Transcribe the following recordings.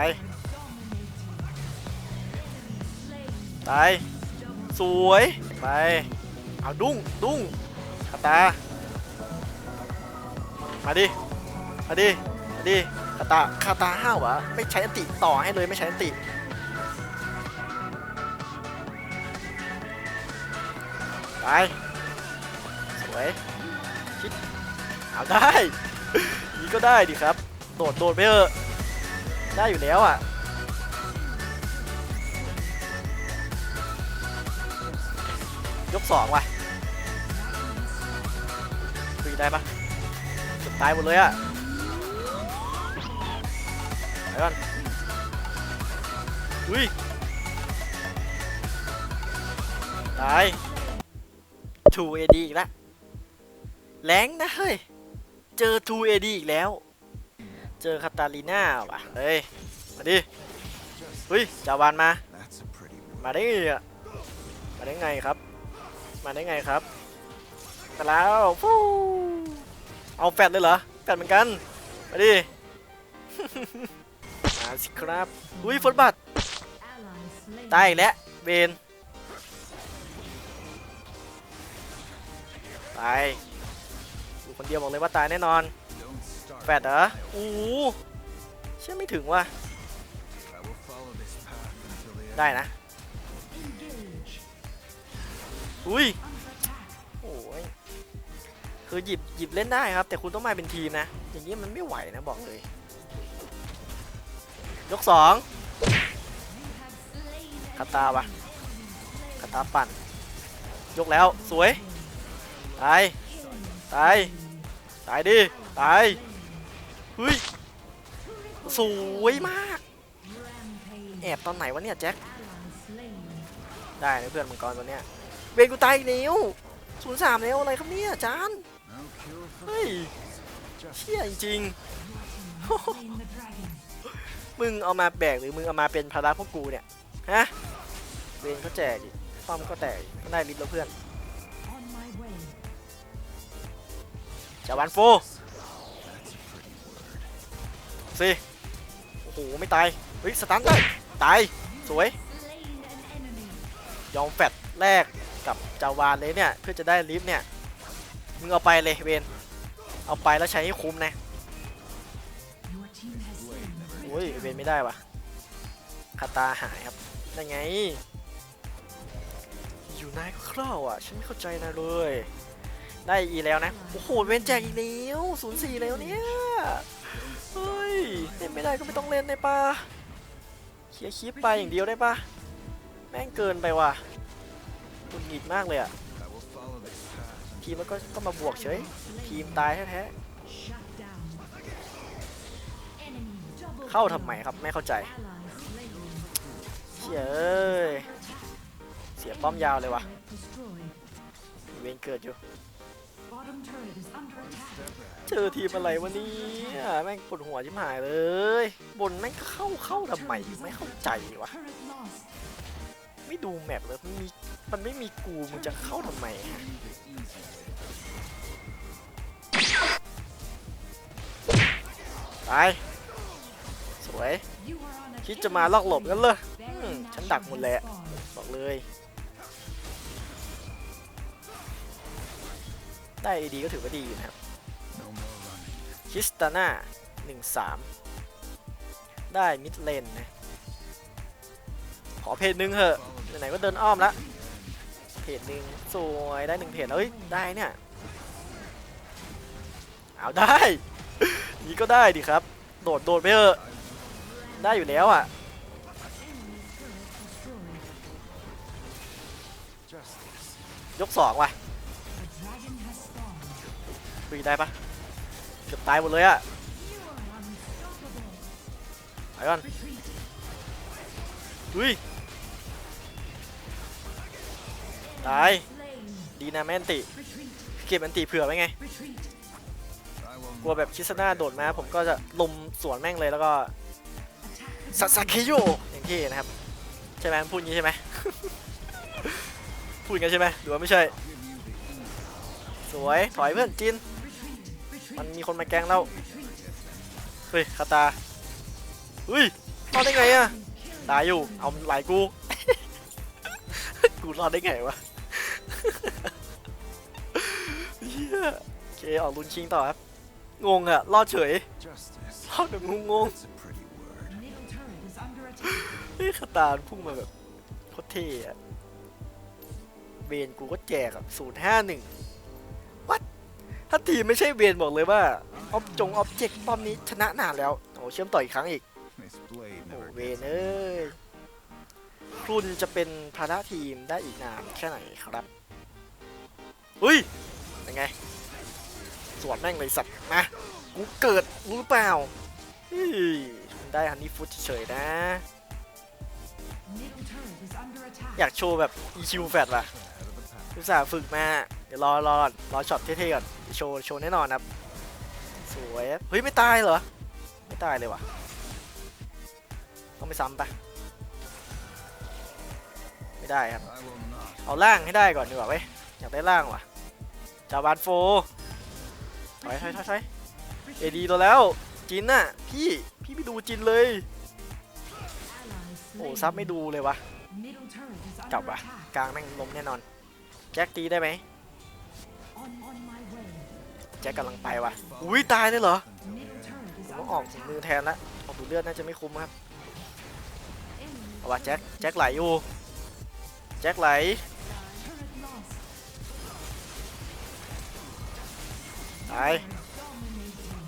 าย ตาย สวย ไป เอาดุ้งดุ้งคาตา มาดิ มาดิ มาดิคาตาคาตาห้าวเหรอไม่ใช้อันติต่อให้เลยไม่ใช้อันติไป สวยคิดเอาได้ นี่ก็ได้ดิครับ โดด โดดไปเถอะ ได้อยู่แล้วอะยกสองว่ะคุยได้ปะเกือบตายหมดเลยอะไปก่อนอุ้ยตาย2 AD อีกแล้วแรงนะเฮ้ย เจอ2 AD อีกแล้ว เจอคาตาลีน่าว่ะเฮ้ย มาดิเฮ้ยจาวานมา มาได้ไงอะมาได้ไงครับ มาได้ไงครับมาแล้วฟูเอาแฟดเลยเหรอ แฟดเหมือนกัน มาดิมาสิครับอุ้ยฟุตบัตตายอีกแล้วเบนตายอยู่คนเดียวบอกเลยว่าตายแน่นอน แฟดเหรอโอ้เชื่อไม่ถึงว่ะ ได้นะ อุ้ย โอ้ย คือหยิบหยิบเล่นได้ครับ แต่คุณต้องมาเป็นทีมนะ อย่างนี้มันไม่ไหวนะบอกเลย ยกสองคาตาวะคาตาปั่น ยกแล้วสวย ตาย ตาย ตายดิ ตาย เฮ้ย สวยมาก แอบตอนไหนวะเนี่ยแจ็ค ได้นะเพื่อนมังกรตัวเนี้ย เวนกูตายอีกแล้วศูนย์สามแล้วอะไรครับเนี่ยจาน เฮ้ย เชี่ยจริง มึงเอามาแบกหรือมึงเอามาเป็นภาระพวกกูเนี่ย ฮะ เวนเขาแจกป้อมก็แตกก็ได้ลิฟต์แล้วเพื่อนจาวันโฟ สิ โอ้โห ไม่ตาย เฮ้ย สตันได้ตาย สวย ยอมแฟดแรกกับจาวานเลยเนี่ย เพื่อจะได้ลิฟต์เนี่ย มึงเอาไปเลยเวนเอาไปแล้วใช้ให้คุ้มนะโอ้ยเวนไม่ได้วะคาตาหายครับยังไง อยู่นายก็เข้าอะ ฉันไม่เข้าใจนะเลย ได้อีแล้วนะ โอ้โห เวนแจกอีกแล้วศูนย์สี่แล้วเนี่ย เล่นไม่ได้ก็ไม่ต้องเล่นได้ปะเคลียร์คลิปไปอย่างเดียวได้ปะแม่งเกินไปว่ะหุดหงิดมากเลยอะทีมมันก็ก็มาบวกเฉย ทีมตายแท้ๆเข้าทำไมครับ ไม่เข้าใจเชี่ยเอ้ยเสียป้อมยาวเลยว่ะเวนเกิดอยู่ เจอทีมอะไรวะเนี่ยแม่งปวดหัวชิบหายเลย บนแม่งเข้าเข้าทำไมไม่เข้าใจวะไม่ดูแมปเลยมันมีมันไม่มีกูมึงจะเข้าทำไมฮะ the easy way. ตายสวย คิดจะมาลอกหลบกันเลยอืมฉันดักหมดแหละบอกเลย ได้ดีก็ถือว่าดีอยู่นะครับ No more running. คิสตาน่าหนึ่งสามได้มิดเลนนะขอเพจหนึ่งเหอะ Follow ไหนๆก็เดินอ้อมละเพจหนึ่งสวยได้หนึ่งเพจแล้วเฮ้ยได้เนี่ยเอาได้ นี่ก็ได้ดิครับ โดดโดดไปเถอะได้อยู่แล้วอะ justice. ยกสองว่ะ คุยได้ปะเกือบตายหมดเลยอะไปก่อนอุ้ยตายดีนะแม่นติเก็บอันติเผื่อไว้ไงกลัวแบบคิสนาโดดมาผมก็จะลุมสวนแม่งเลยแล้วก็ซาซาเคโยอย่างที่นะครับใช่ไหมพูดงี้ใช่ไหมพูดกันใช่ไหมหรือว่าไม่ใช่ สวยถอยเพื่อนจิน มันมีคนมาแกงแล้งเฮ้ยคาตาอุ้ยรอดได้ไงอะตายอยู่ เอาไหลกู กูรอดได้ไงวะเยโอเคออกลุนชิงต่อครับ งงอะรอดเฉย รอดแบบงง That's a pretty word. Middle turret is under attack. ๆเฮ้ยคาตาพุ่งมาแบบโคตรเท่อะเบนกูก็แจกอะศูนย์ห้าหนึ่ง ถ้าทีมไม่ใช่เบนบอกเลยว่าออบจงออบเจกต์ป้อมนี้ชนะนานแล้วโอ้เชื่อมต่ออีกครั้งอีกโอ้เวนเอ้ยคุณจะเป็นภาระทีมได้อีกนานแค่ไหนครับอุ้ยยังไง สวนแม่งเลยสัตว์มากูเกิดรู้เปล่าฮ้ยได้ฮันนี่ฟุตเฉยนะ อยากโชว์แบบ EQ แฟดว่ะ อุตส่าห์ฝึกมา เดี๋ยวรอรอรอช็อตเท่ๆก่อน โชว์โชว์แน่นอนครับ สวย เฮ้ย ไม่ตายเหรอ ไม่ตายเลยว่ะ ต้องไปซ้ำปะไม่ได้ครับ เอาล่างให้ได้ก่อนดีกว่าเว้ย อยากได้ล่างว่ะจาวานโฟถอยถอยถอยถอยเอดีตัวแล้ว จินน่ะ พี่ พี่ไปดูจินเลย โอ้ซับไม่ดูเลยวะ กลับว่ะ กลางแม่งล้มแน่นอน แจ็คตีได้ไหม On on my way. แจ็คกำลังไปว่ะ อุ้ยตายเลยเหรอ Middle turret ผ is มต้อง under ออกถุงมือ attack. แทนละออกดูดเลือดน่าจะไม่คุ้มครับ Enemy เอาว่ะแจ็คแจ็คไหลอยู่ แจ็คไหล turret lost. ตาย Dominating.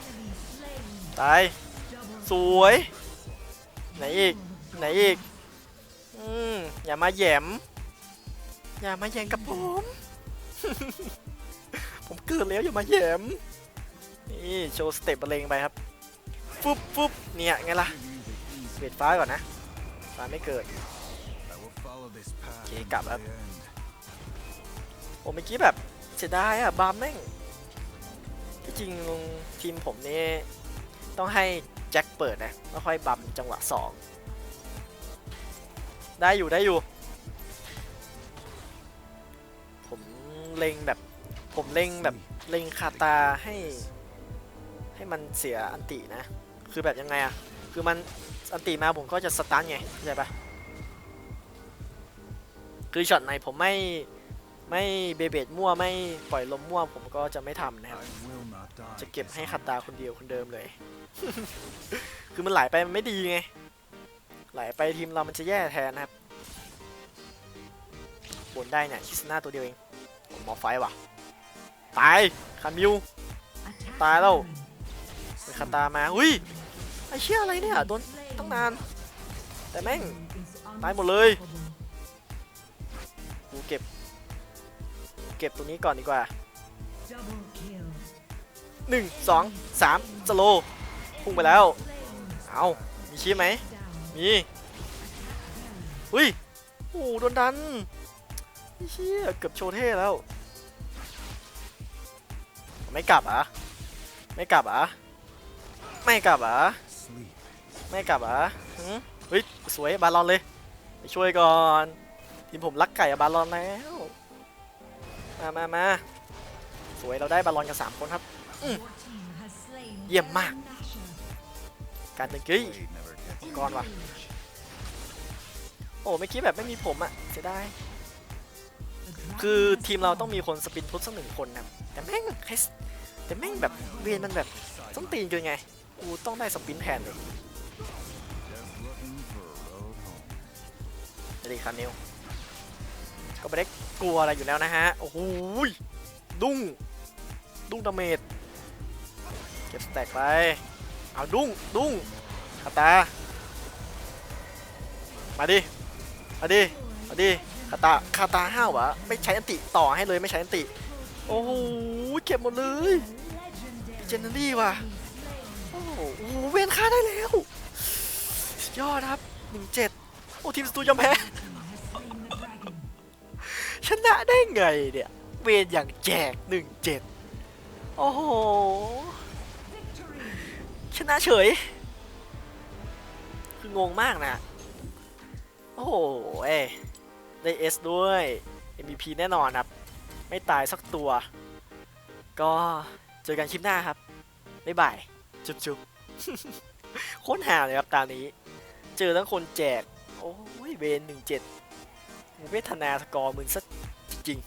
Enemy slain. ตาย Double สวย ไหนอีก ไหนอีก อืมอย่ามาแหยม อย่ามาแย่งกับผม ผมเกิดแล้วอย่ามาแหยมนี่โชว์สเต็ปบรรเลงไปครับฟุบฟุบเนี่ยไงล่ะเบียดฟ้าก่อนนะฟ้าไม่เกิด I will follow this path Okay, until gap the up. end. ผมเมื่อกี้แบบเสียดายอะบามแม่งที่จริงทีมผมนี่ต้องให้แจ็คเปิดนะแล้วค่อยบัมจังหวะสองได้อยู่ได้อยู่ เล็งแบบ ผมเล็งแบบเล็งคาตาให้ ให้มันเสียอันตินะ คือแบบยังไงอะคือมันอันติมาผมก็จะสตันไงเข้าใจปะคือช็อตไหนผมไม่ไม่เบเบดมั่วไม่ปล่อยลมมั่วผมก็จะไม่ทำนะครับ I will not die. จะเก็บให้ dishonoured. คาตาคนเดียวคนเดิมเลย คือมันไหลไปมันไม่ดีไง ไหลไปทีมเรามันจะแย่แทนนะครับบนได้เนี่ยคิสนาตัวเดียวเอง ผมมอไฟว่ะ ตายคามิว ตายแล้วเป็นคาตามาอุ้ย ไอเชี่ยอะไรเนี่ยโดนตั้งนาน แต่แม่ง ตายหมดเลย กูเก็บ เก็บตัวนี้ก่อนดีกว่าหนึ่งสองสามสโล พุ่งไปแล้ว เอามีชี้ไหม มี อุ้ย โอ้โดนดัน เชี่ยเกือบโชว์เท่แล้ว ไม่กลับอะ ไม่กลับอะ ไม่กลับอะ ไม่กลับอะเฮ้ยสวยบาลอนเลยไปช่วยก่อนทีมผมรักไก่บาลอนแล้ว มามามาสวยเราได้บาลอนกันสามคนครับเยี่ยมมาก การตึงกี้ก่อนว่ะโอ้ไม่คิดแบบไม่มีผมอะเสียดาย คือทีมเราต้องมีคนสปินพุทสักหนึ่งคนนะแต่แม่งแต่แม่งแบบเวียนมันแบบต้องตีนเกินไงกูต้องได้สปินแทนเลยดีคานิวก็ไม่ได้กลัวอะไรอยู่แล้วนะฮะ โอ้โหยดุ้ง ดุ้งดาเมจเก็บสแต็กไป เอาดุ้ง ดุ้งคาตา มาดิ มาดิ มาดิ คาตาคาตาห้าวะไม่ใช้อันติต่อให้เลยไม่ใช้อันติ โอ้โหเก็บหมดเลยเจนเนอรี่ว่ะโอ้โหเวนค่าได้แล้วยอดครับหนึ่งเจ็ดโอ้ทีมสตูยอมแพ้ชนะได้ไงเนี่ย เวนอย่างแจกหนึ่งเจ็ดโอ้โห ชนะเฉย คืองงมากนะ โอ้โห เอ้ ได้เอสด้วย MVP แน่นอนครับ ไม่ตายสักตัว ก็เจอกันคลิปหน้าครับ บ๊ายบาย จุ๊บจุ๊บโคตรห่าเลยครับตานี้ เจอทั้งคนแจก โอ้ยเวนหนึ่งเจ็ดเวทนาสกอร์มึงสักจริง